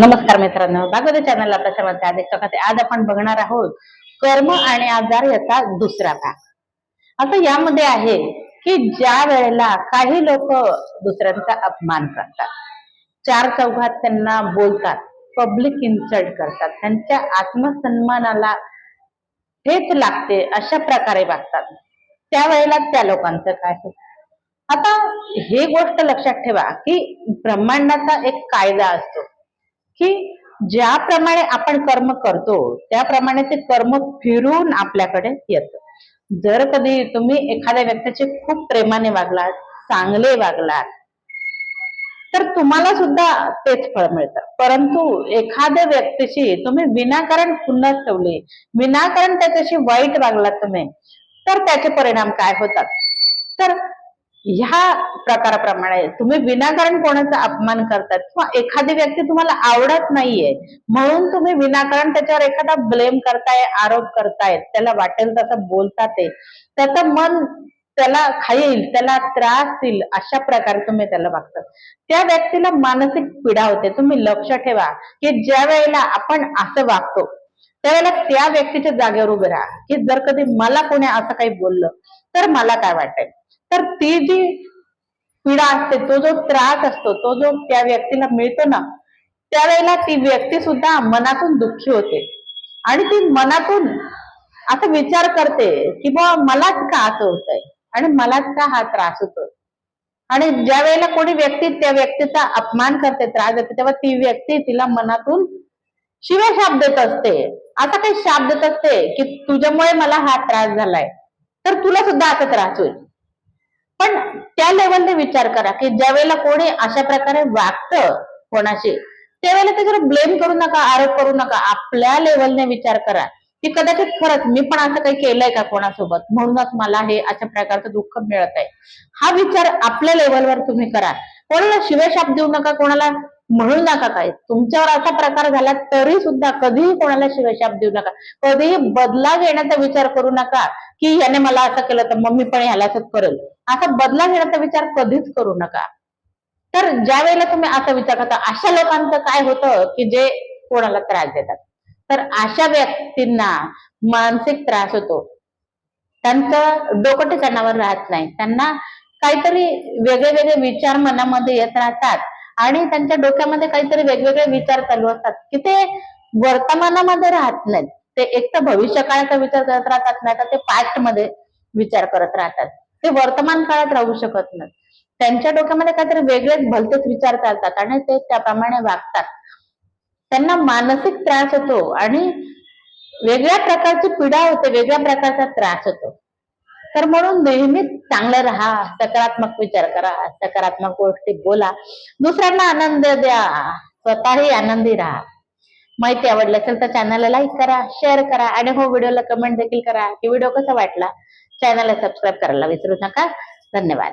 नमस्कार मित्रांनो भागवत चॅनल आपल्या सर्वांचे आदेश स्वागत आहे आज आपण बघणार आहोत कर्म आणि आजार याचा दुसरा भाग. आता यामध्ये आहे की ज्या वेळेला काही लोक दुसऱ्यांचा अपमान करतात चार चौघात त्यांना बोलतात पब्लिक इन्सल्ट करतात त्यांच्या आत्मसन्मानाला हेच लागते अशा प्रकारे वागतात. त्यावेळेला त्या लोकांचं काय होतं? आता हे गोष्ट लक्षात ठेवा की ब्रह्मांडाचा एक कायदा असतो. की ज्याप्रमाणे आपण कर्म करतो त्याप्रमाणे ते कर्म फिरून आपल्याकडे येतं. जर कधी तुम्ही एखाद्या व्यक्तीचे खूप प्रेमाने वागलात चांगले वागलात तर तुम्हाला सुद्धा तेच फळ मिळतं. परंतु एखाद्या व्यक्तीशी तुम्ही विनाकारण खुन्नस ठेवली विनाकारण त्याच्याशी वाईट वागलात तुम्ही तर त्याचे परिणाम काय होतात? तर ह्या प्रकाराप्रमाणे तुम्ही विनाकारण कोणाचा अपमान करतात किंवा एखादी व्यक्ती तुम्हाला आवडत नाहीये म्हणून तुम्ही विनाकारण त्याच्यावर एखादा ब्लेम करताय आरोप करताय त्याला वाटेल तसं बोलतात ते त्याचं मन त्याला खाईल त्याला त्रास देईल अशा प्रकारे तुम्ही त्याला वागतात. त्या व्यक्तीला मानसिक पीडा होते. तुम्ही लक्ष ठेवा की ज्या वेळेला आपण असं वागतो त्यावेळेला त्या व्यक्तीच्या जागेवर उभे राहा की जर कधी मला कोणी असं काही बोललं तर मला काय वाटेल? तर ती जी पीडा असते तो जो त्रास असतो तो जो त्या व्यक्तीला मिळतो ना त्यावेळेला ती व्यक्ती सुद्धा मनातून दुःखी होते. आणि ती मनातून असं विचार करते की बा मलाच का असं होतंय? आणि मलाच का हा त्रास होतोय? आणि ज्या वेळेला कोणी व्यक्ती त्या व्यक्तीचा अपमान करते त्रास देते तेव्हा ती व्यक्ती तिला मनातून शिवाय शाप देत असते. असा काही शाप देत असते की तुझ्यामुळे मला हा त्रास झालाय. तर तुला सुद्धा असा त्रास होईल. पण त्या लेवलने विचार करा की ज्या वेळेला कोणी अशा प्रकारे वागतं कोणाशी त्यावेळेला त्याच्यावर ब्लेम करू नका आरोप करू नका. आपल्या लेवलने विचार करा की कदाचित खरंच मी पण असं काही केलंय का कोणासोबत? म्हणूनच मला हे अशा प्रकारचं दुःख मिळत आहे हा विचार आपल्या लेवलवर तुम्ही करा. कोणाला शिवशाप देऊ नका कोणाला म्हणू नका काय तुमच्यावर असा प्रकार झाला तरी सुद्धा कधीही कोणाला शिवशाप देऊ नका. कधीही बदला घेण्याचा विचार करू नका. की याने मला असं केलं तर मम्मी पण ह्याला असं करेल. असा बदला घेण्याचा विचार कधीच करू नका. तर ज्या वेळेला तुम्ही असा विचार करता अशा लोकांचं काय होतं की जे कोणाला त्रास देतात? तर अशा व्यक्तींना मानसिक त्रास होतो. त्यांचं डोकं ठिकाणावर राहत नाही. त्यांना काहीतरी वेगळे वेगळे विचार मनामध्ये येत राहतात आणि त्यांच्या डोक्यामध्ये काहीतरी वेगवेगळे विचार चालू असतात की ते वर्तमानामध्ये राहत नाहीत. ते एक तर भविष्य काळाचा विचार करत राहतात नाही तर ते पास्टमध्ये विचार करत राहतात. ते वर्तमान काळात राहू शकत नाही त्यांच्या डोक्यामध्ये काहीतरी वेगळेच भलतेच विचार चालतात आणि ते त्याप्रमाणे वागतात. त्यांना मानसिक त्रास होतो आणि वेगळ्या प्रकारची पीडा होते वेगळ्या प्रकारचा त्रास होतो. तर म्हणून नेहमीच चांगलं राहा सकारात्मक विचार करा सकारात्मक गोष्टी बोला. दुसऱ्यांना आनंद द्या स्वतःही आनंदी राहा. माहिती आवडली असेल तर चॅनलला लाईक करा शेअर करा आणि हो व्हिडिओला कमेंट देखील करा. की व्हिडिओ कसा वाटला? चॅनलला सबस्क्राईब करायला विसरू नका. धन्यवाद.